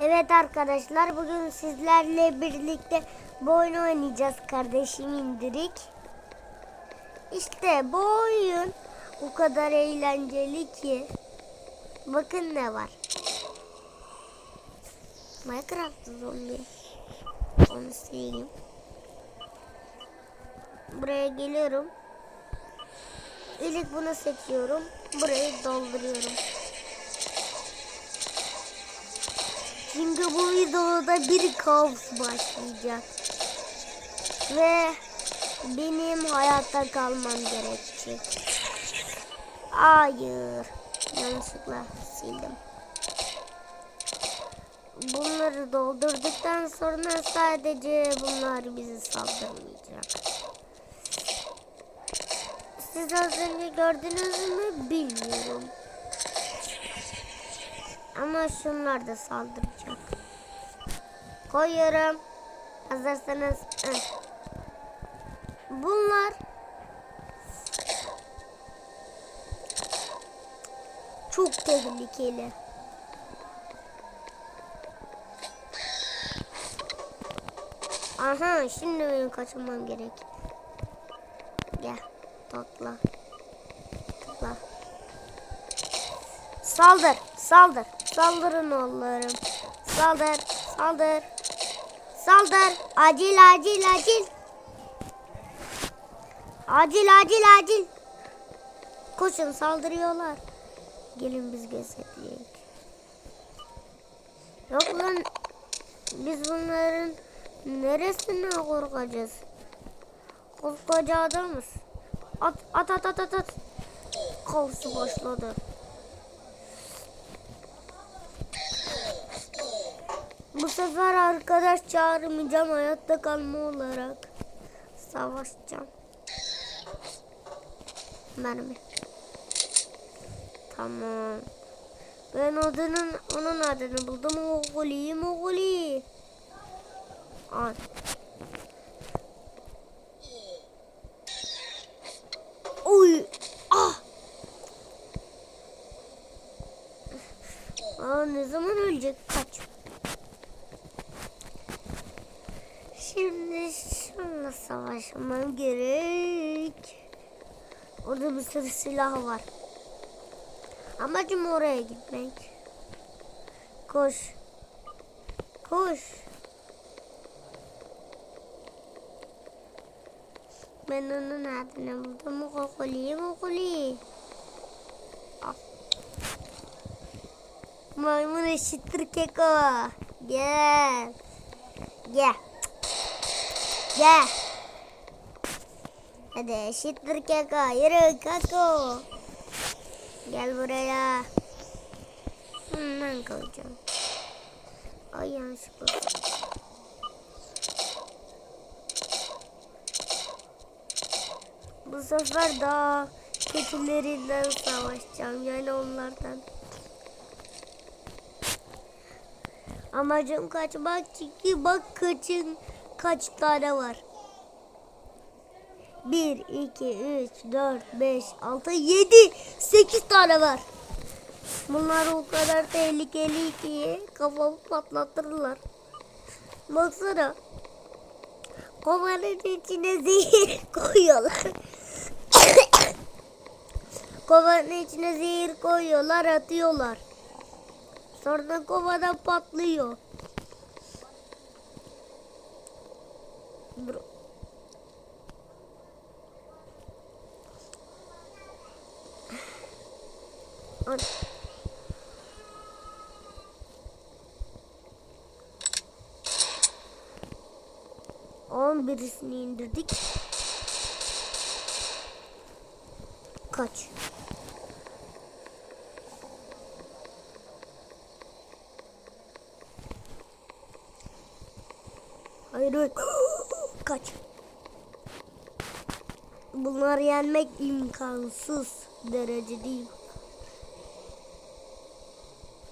Evet arkadaşlar bugün sizlerle birlikte bu oyunu oynayacağız kardeşim indirik. İşte bu oyun o kadar eğlenceli ki. Bakın ne var. Minecraft zombi. Onu sileyim. Buraya geliyorum. İlk bunu seçiyorum. Burayı dolduruyorum. Çünkü bu videoda bir kaos başlayacak. Ve benim hayatta kalmam gerekecek. Hayır. Yanlışlıkla sildim. Bunları doldurduktan sonra sadece bunlar bizi saldırmayacak. Siz az önce gördünüz mü bilmiyorum. Ama şunlar da saldıracak. Koyuyorum. Hazırsanız. Hı. Bunlar çok tehlikeli. Aha şimdi benim kaçırmam gerek. Gel topla. Topla. Saldır, saldır. Saldırın oğullarım. Saldır, saldır. Saldır. Acil, acil, acil. Acil, acil, acil. Koşun saldırıyorlar. Gelin biz gözetleyelim. Yok lan. Biz bunların neresinden korkacağız? Koskoca adamız. At, at, at, at, at, at. Kaosu başladı. Bu sefer arkadaş çağırmayacağım hayatta kalma olarak. Savaşacağım. Mermi. Tamam. Ben adının onun adını buldum. Moguli, Moguli. Al. Oy. Ah. Aa, ne zaman ölecek? Şunla savaşmam gerek. Orada bir sürü silah var. Amacım oraya gitmek. Koş. Koş. Ben onun adını buldum. Mokoli. Al. Maymun eşittir keko. Gel. Gel. Gel. Hadi eşittir keko. Yürü keko. Gel buraya. Hemen koyacağım. Ay yanlışlıkla. Bu sefer daha kötülerinden savaşacağım. Yani onlardan. Amacım kaçmak çünkü bak kaçın kaç tane var. 1, 2, 3, 4, 5, 6, 7, 8 tane var. Bunlar o kadar tehlikeli ki kafamı patlatırlar. Baksana. Kovanın içine zehir koyuyorlar. Kovanın içine zehir koyuyorlar, atıyorlar. Sonra kovada patlıyor. Dur. An- On birisini indirdik. Kaç. Hayır hayır. Kaç. Bunları yenmek imkansız derece değil.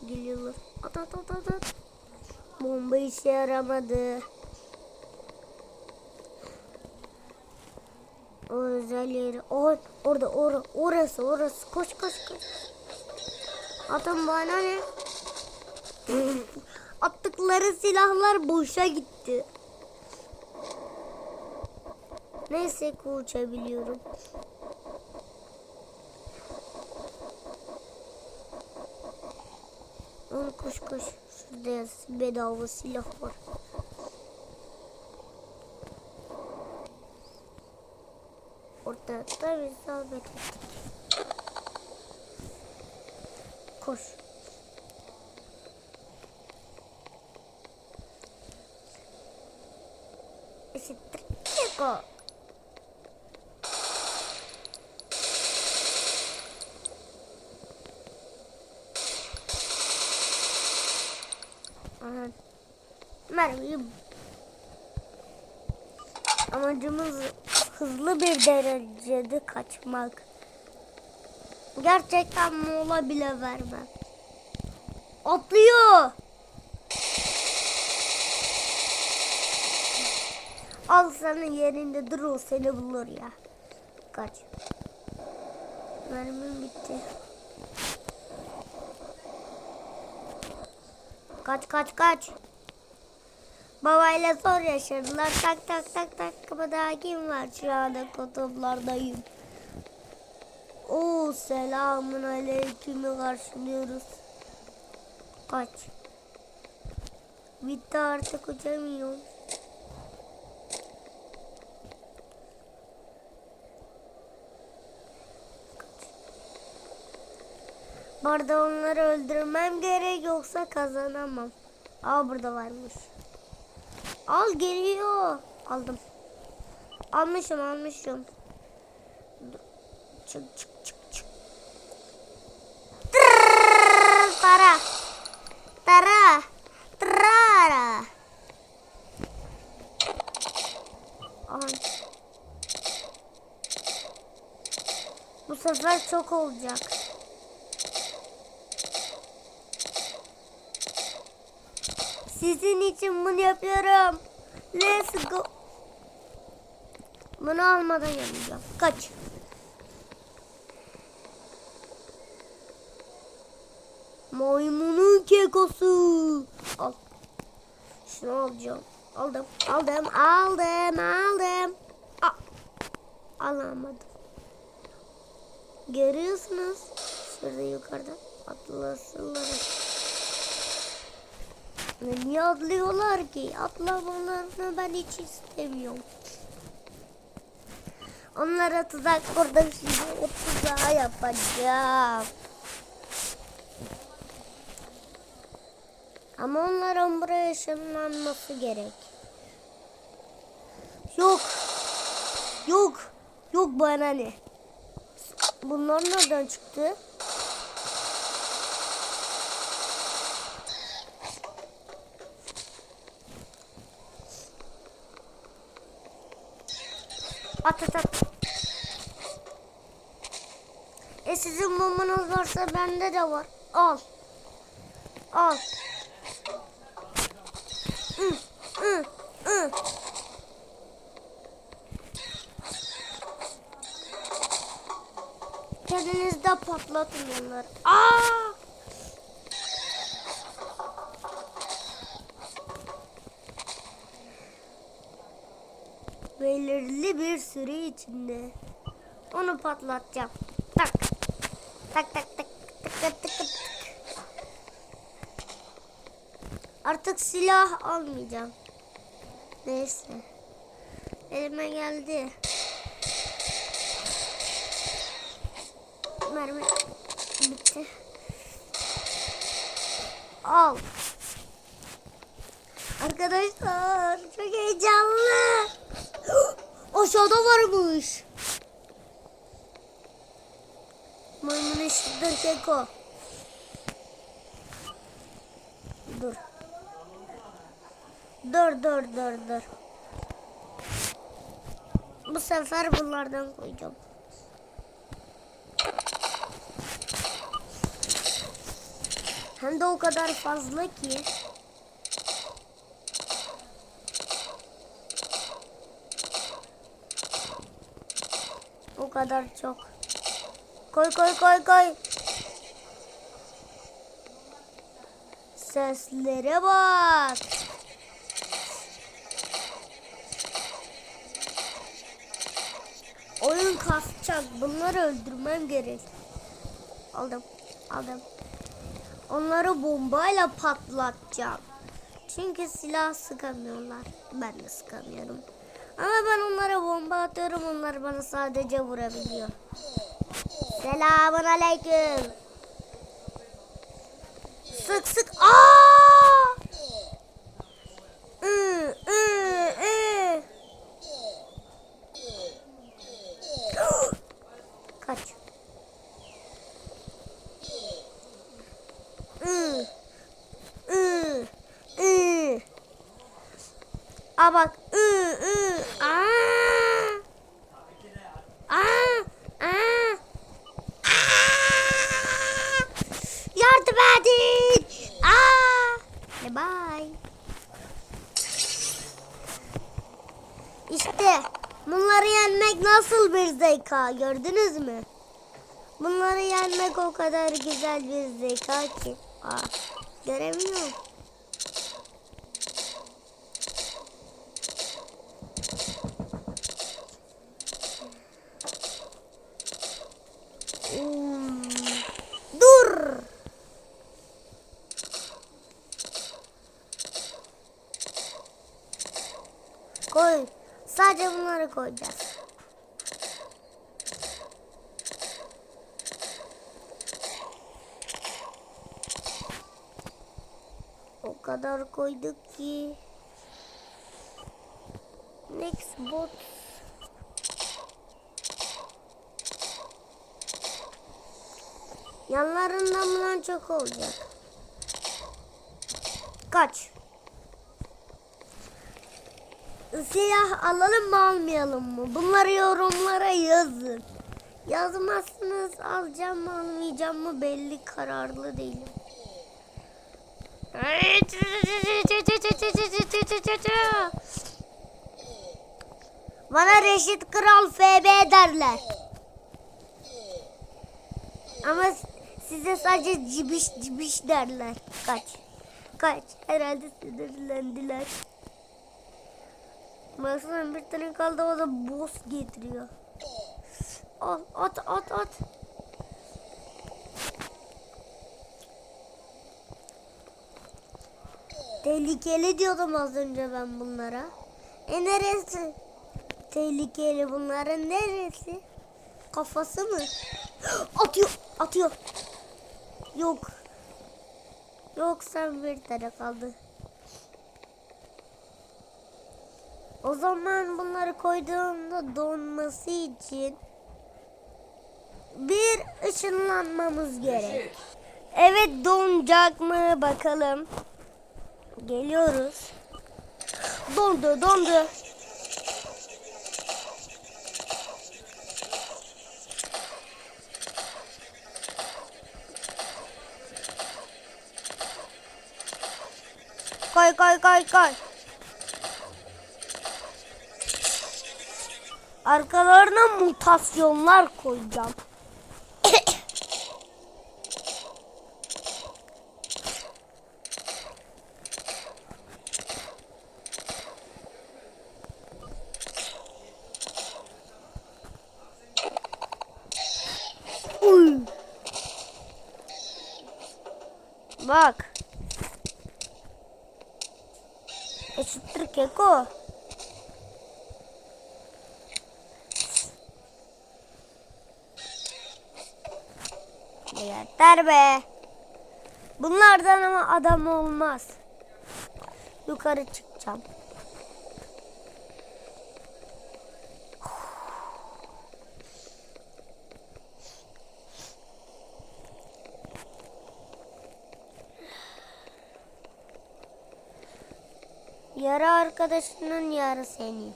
Geliyorlar. At at at at at. Bomba işe yaramadı. O özel yeri. O, orada or, orası orası. Koş koş koş. Atın bana ne? attıkları silahlar boşa gitti. Neyse ki uçabiliyorum. Oğlum koş koş. Şurada bedava silah var. Orada da isabet ettik. Koş. Eşittir. Keko. Aha. Amacımız hızlı bir derecede kaçmak. Gerçekten mola bile vermem. Atlıyor. Al senin yerinde dur o seni bulur ya. Kaç. Mermim bitti. Kaç kaç kaç. Babayla zor yaşadılar. Tak tak tak tak kapıda kim var? Şu anda kutuplardayım. Oo selamun aleyküm'ü karşılıyoruz. Kaç. Bitti artık uçamıyorum. Bu onları öldürmem gerek yoksa kazanamam. Aa burada varmış. Al geliyor. Aldım. Almışım almışım. Çık çık çık çık. Tara. Tara. Trara. Aha. Bu sefer çok olacak. Sizin için bunu yapıyorum. Let's go. Bunu almadan yapacağım. Kaç. Maymunun kekosu. Al. Şunu alacağım. Aldım. Aldım. Aldım. Aldım. Al. Alamadım. Görüyorsunuz. Şurada yukarıda atlasıları. Niye atlıyorlar ki? Atlamalarını ben hiç istemiyorum. Onlara tuzak kurdum şimdi o tuzağı yapacağım. Ama onların buraya ışınlanması gerek. Yok. Yok. Yok bana ne? Bunlar nereden çıktı? At at at. E sizin mumunuz varsa bende de var. Al. Al. Hı, hı, hı. Kendiniz de patlatın onları. Aa! Belirli bir süre içinde onu patlatacağım. Tak. Tak tak tak tak tak tak tak. Artık silah almayacağım. Neyse. Elime geldi. Mermi bitti. Al. Arkadaşlar çok heyecanlı. Aşağıda varmış. Maymun eşittir keko. Dur. Dur dur dur dur. Bu sefer bunlardan koyacağım. Hem de o kadar fazla ki. Kadar çok. Koy koy koy koy. Seslere bak. Oyun kasacak. Bunları öldürmem gerek. Aldım. Aldım. Onları bombayla patlatacağım. Çünkü silah sıkamıyorlar. Ben de sıkamıyorum. Ama ben onlara bomba atıyorum. Onlar bana sadece vurabiliyor. Selamun aleyküm. Sık sık. Aa! Ü, ü, ü. Kaç. Ü, ü, ü. Aa bak. Ü, ü. Aa. Aa. Aa. Aa! Yardım edin. Aa! Bye bye. İşte bunları yenmek nasıl bir zeka gördünüz mü? Bunları yenmek o kadar güzel bir zeka ki. Aa, göremiyorum. Hmm. Dur. Koy. Sadece bunları koyacağız. O kadar koyduk ki. Next bot. Yanlarından bundan çok olacak. Kaç. Silah alalım mı almayalım mı? Bunları yorumlara yazın. Yazmazsınız alacağım mı almayacağım mı belli kararlı değilim. Bana Reşit Kral FB derler. Ama size sadece cibiş cibiş derler. Kaç. Kaç. Herhalde sinirlendiler. Baksana bir tane kaldı o da boss getiriyor. Al at at at. Tehlikeli diyordum az önce ben bunlara. E neresi? Tehlikeli bunların neresi? Kafası mı? Atıyor, atıyor. Yok. Yok sen bir tane kaldı. O zaman bunları koyduğumda donması için bir ışınlanmamız gerek. Evet donacak mı bakalım. Geliyoruz. Dondu dondu. Koy koy koy koy. Arkalarına mutasyonlar koyacağım. Bak. Eşittir keko. Yeter be. Bunlardan ama adam olmaz. Yukarı çıkacağım. Yarı arkadaşının yarı senin.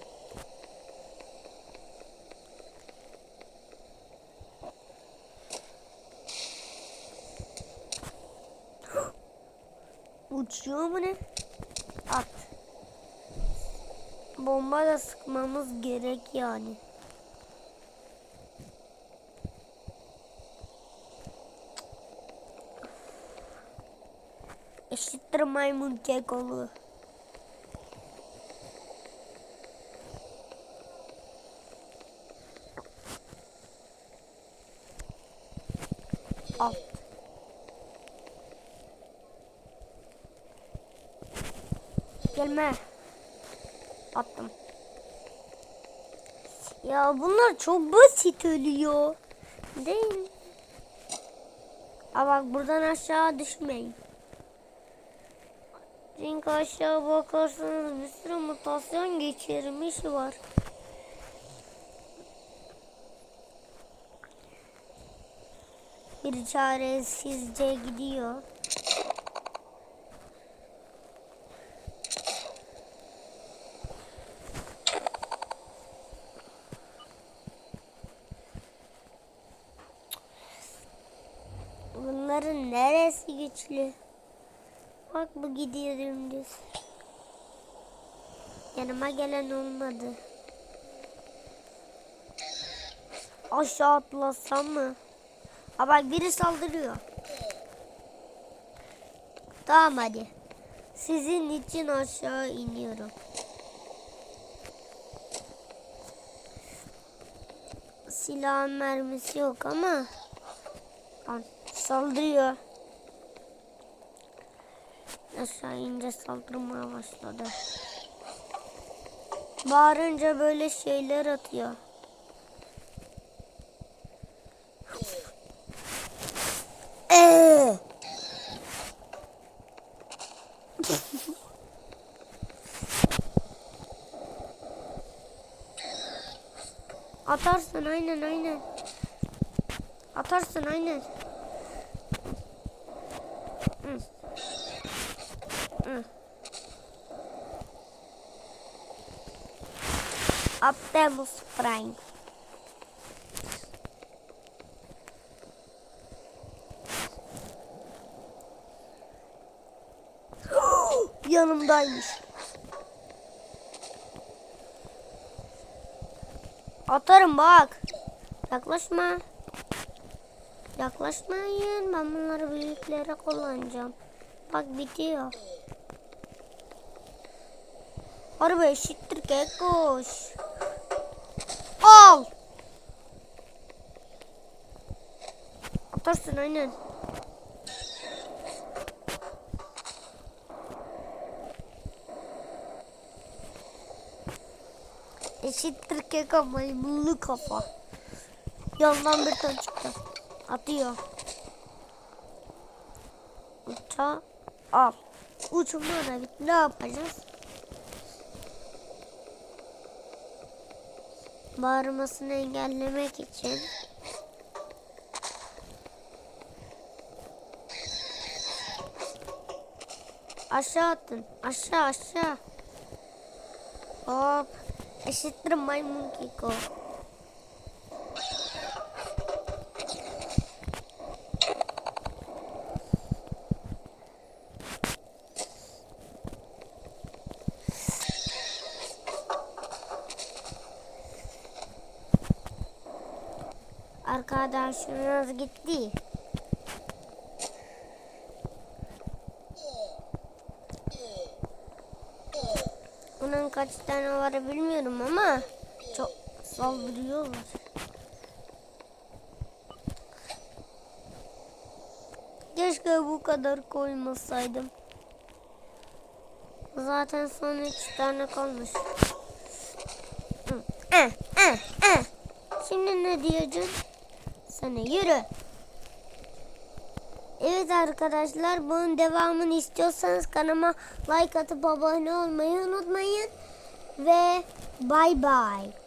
Uçuyor mu ne? At. Bomba da sıkmamız gerek yani. Eşittir maymun kekolu. Al. Gelme. Attım. Ya bunlar çok basit ölüyor. Değil mi? Aa bak buradan aşağı düşmeyin. Çünkü aşağı bakarsanız bir sürü mutasyon geçirmiş var. Bir çaresizce gidiyor. Bunların neresi güçlü? Bak bu gidiyor dümdüz. Yanıma gelen olmadı. Aşağı atlasam mı? Bak biri saldırıyor. Tamam hadi. Sizin için aşağı iniyorum. Silahın mermisi yok ama saldırıyor. Aşağı ince saldırmaya başladı. Bağırınca böyle şeyler atıyor. Atarsın aynen aynen. Atarsın aynen. Hı. Hı. Optimus Prime. Yanımdaymış. Atarım bak. Yaklaşma. Yaklaşmayın. Ben bunları büyüklere kullanacağım. Bak bitiyor. Araba eşittir kekoş. Al. Atarsın aynen. Eşittir keko maymunlu kafa. Yandan bir tane çıktı. Atıyor. Uça al. Da git. Ne yapacağız? Bağırmasını engellemek için aşağı atın. Aşağı aşağı. Hop. Eşittir maymun keko. Arkadaşınız gitti. Bunun kaç tane var bilmiyorum ama çok saldırıyorlar. Keşke bu kadar koymasaydım. Zaten son üç tane kalmış. Eh, eh, eh. Şimdi ne diyeceğim? Sana yürü. Evet arkadaşlar bunun devamını istiyorsanız kanalıma like atıp abone olmayı unutmayın. Ve bay bay.